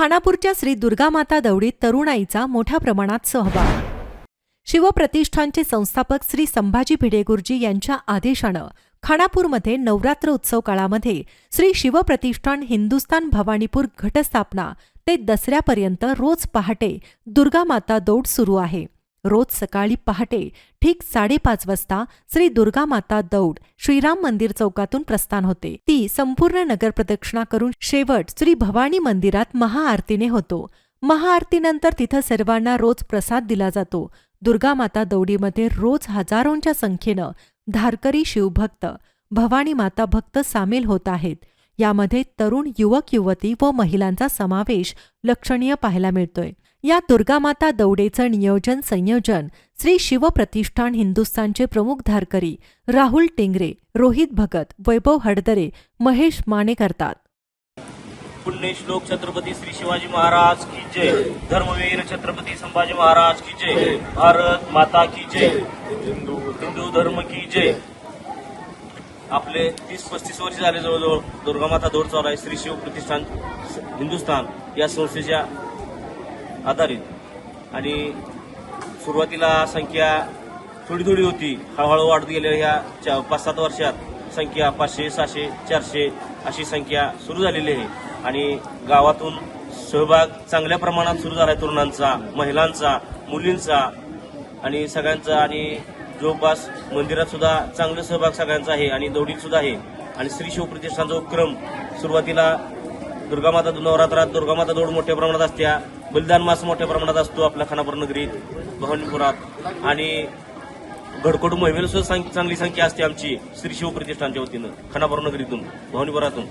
खानापूरच्या श्री दुर्गामाता दौडीत तरुणाईचा मोठ्या प्रमाणात सहभाग. शिवप्रतिष्ठानचे संस्थापक श्री संभाजी भिडेगुरुजी यांच्या आदेशानं खानापूरमध्ये नवरात्र उत्सव काळामध्ये श्री शिवप्रतिष्ठान हिंदुस्तान भवानीपूर घटस्थापना ते दसऱ्यापर्यंत रोज पहाटे दुर्गामाता दौड सुरू आहे. रोज सकाळी पहाटे ठीक साडेपाच वाजता श्री दुर्गामाता दौड श्रीराम मंदिर चौकातून प्रस्थान होते. ती संपूर्ण नगर प्रदक्षिणा करून शेवट श्री भवानी मंदिरात महाआरतीने होतो. महाआरतीनंतर तिथं सर्वांना रोज प्रसाद दिला जातो. दुर्गामाता दौडीमध्ये रोज हजारोंच्या संख्येनं धारकरी शिवभक्त भवानी माता भक्त सामील होत आहेत. यामध्ये तरुण युवक युवती व महिलांचा समावेश लक्षणीय पाहायला मिळतोय. या दुर्गामाता दौडेचं नियोजन संयोजन श्री शिवप्रतिष्ठान हिंदुस्थानचे प्रमुख धारकरी राहुल टेंगरे रोहित भगत वैभव हडदरे महेश माने करतात. पुण्यश्लोक छत्रपती श्री शिवाजी महाराज की जय. धर्मवीर छत्रपती संभाजी महाराज की जय. भारत माता की जय. हिंदू हिंदू धर्म की जय. आपले तीस पस्तीस वर्ष झाले जवळजवळ दुर्गामाता दौड चालू आहे. श्री शिव प्रतिष्ठान हिंदुस्थान या संस्थेच्या आधारित. आणि सुरुवातीला संख्या थोडी थोडी होती. हळूहळू वाढत गेल्या ह्या चा- पाच सात वर्षात संख्या पाचशे सहाशे चारशे अशी संख्या सुरू झालेली आहे. आणि गावातून सहभाग चांगल्या प्रमाणात सुरू झाला आहे तरुणांचा महिलांचा मुलींचा आणि सगळ्यांचा. आणि जवळपास मंदिरात सुद्धा चांगला सहभाग सगळ्यांचा आहे आणि दौडीत सुद्धा आहे. आणि श्री शिवप्रतिष्ठानचा उपक्रम सुरुवातीला दुर्गामाता नवरात्रात दुर्गामाता दौड मोठ्या प्रमाणात असत्या. बलिदान मास मोठ्या प्रमाणात असतो आपल्या खानापूर नगरीत भवानीपुरात आणि घडकोट मोहिमेला सुद्धा चांगली संख्या असते आमची श्री शिवप्रतिष्ठानच्या वतीनं खानापूर नगरीतून भवानीपुरातून